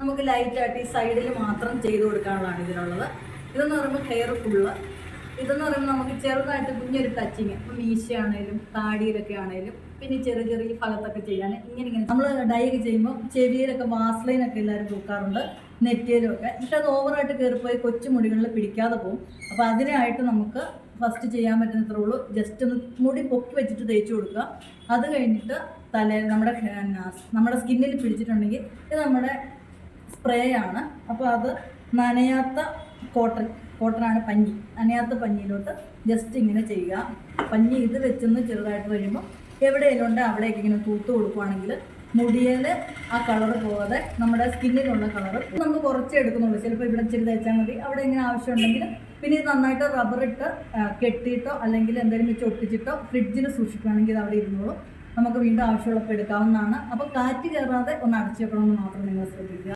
നമുക്ക് ലൈറ്റായിട്ട് ഈ സൈഡിൽ മാത്രം ചെയ്ത് കൊടുക്കാനുള്ളതാണ് ഇതിനുള്ളത് ഇതെന്ന് പറയുമ്പോൾ ഹെയർ ഫുള്ള് ഇതെന്ന് പറയുമ്പോൾ നമുക്ക് ചെറുതായിട്ട് കുഞ്ഞൊരു ടച്ചിങ് ഇപ്പം മീശയാണേലും താടിയിലൊക്കെ ആണേലും പിന്നെ ചെറിയ ചെറിയ ഫലത്തൊക്കെ ചെയ്യാൻ ഇങ്ങനെ ഇങ്ങനെ. നമ്മൾ ഡൈ ചെയ്യുമ്പോൾ ചെവിയിലൊക്കെ വാസ്ലൈനൊക്കെ എല്ലാവരും തൂക്കാറുണ്ട് നെറ്റിയിലും ഒക്കെ. പക്ഷെ അത് ഓവറായിട്ട് കയറിപ്പോയി കൊച്ചു മുടികളിൽ പിടിക്കാതെ പോകും. അപ്പോൾ അതിനായിട്ട് നമുക്ക് ഫസ്റ്റ് ചെയ്യാൻ പറ്റുന്നത്രേ ഉള്ളൂ. ജസ്റ്റ് ഒന്ന് മുടി പൊക്കി വെച്ചിട്ട് തേച്ച് കൊടുക്കുക. അത് കഴിഞ്ഞിട്ട് തലയിൽ നമ്മുടെ നമ്മുടെ സ്കിന്നിൽ പിടിച്ചിട്ടുണ്ടെങ്കിൽ ഇത് നമ്മുടെ സ്പ്രേ ആണ് അപ്പോൾ അത് നനയാത്ത കോട്ടൺ കോട്ടനാണ് പഞ്ഞി. നനയാത്ത പഞ്ഞിയിലോട്ട് ജസ്റ്റ് ഇങ്ങനെ ചെയ്യുക. പഞ്ഞി ഇത് വെച്ചൊന്ന് ചെറുതായിട്ട് വരുമ്പോൾ എവിടെയെങ്കിലും ഉണ്ട് അവിടേക്ക് ഇങ്ങനെ തൂത്ത് കൊടുക്കുവാണെങ്കിൽ മുടിയിൽ ആ കളർ പോകാതെ നമ്മുടെ സ്കിന്നിലുള്ള കളർ നമുക്ക് കുറച്ചേ എടുക്കുന്നുള്ളൂ. ചിലപ്പോൾ ഇവിടെ ഇച്ചിരി തേച്ചാൽ മതി. അവിടെ ഇങ്ങനെ ആവശ്യമുണ്ടെങ്കിൽ പിന്നെ ഇത് നന്നായിട്ട് റബ്ബറിട്ട് കെട്ടിയിട്ടോ അല്ലെങ്കിൽ എന്തെങ്കിലും വെച്ച് ഒട്ടിച്ചിട്ടോ ഫ്രിഡ്ജിൽ സൂക്ഷിക്കുകയാണെങ്കിൽ ഇത് അവിടെ ഇരുന്നോളൂ. നമുക്ക് വീണ്ടും ആവശ്യമുള്ളപ്പോൾ എടുക്കാവുന്നതാണ്. അപ്പോൾ കാറ്റ് കയറാതെ ഒന്ന് അടച്ചു വെക്കണമെന്ന് മാത്രം നിങ്ങൾ ശ്രദ്ധിക്കുക.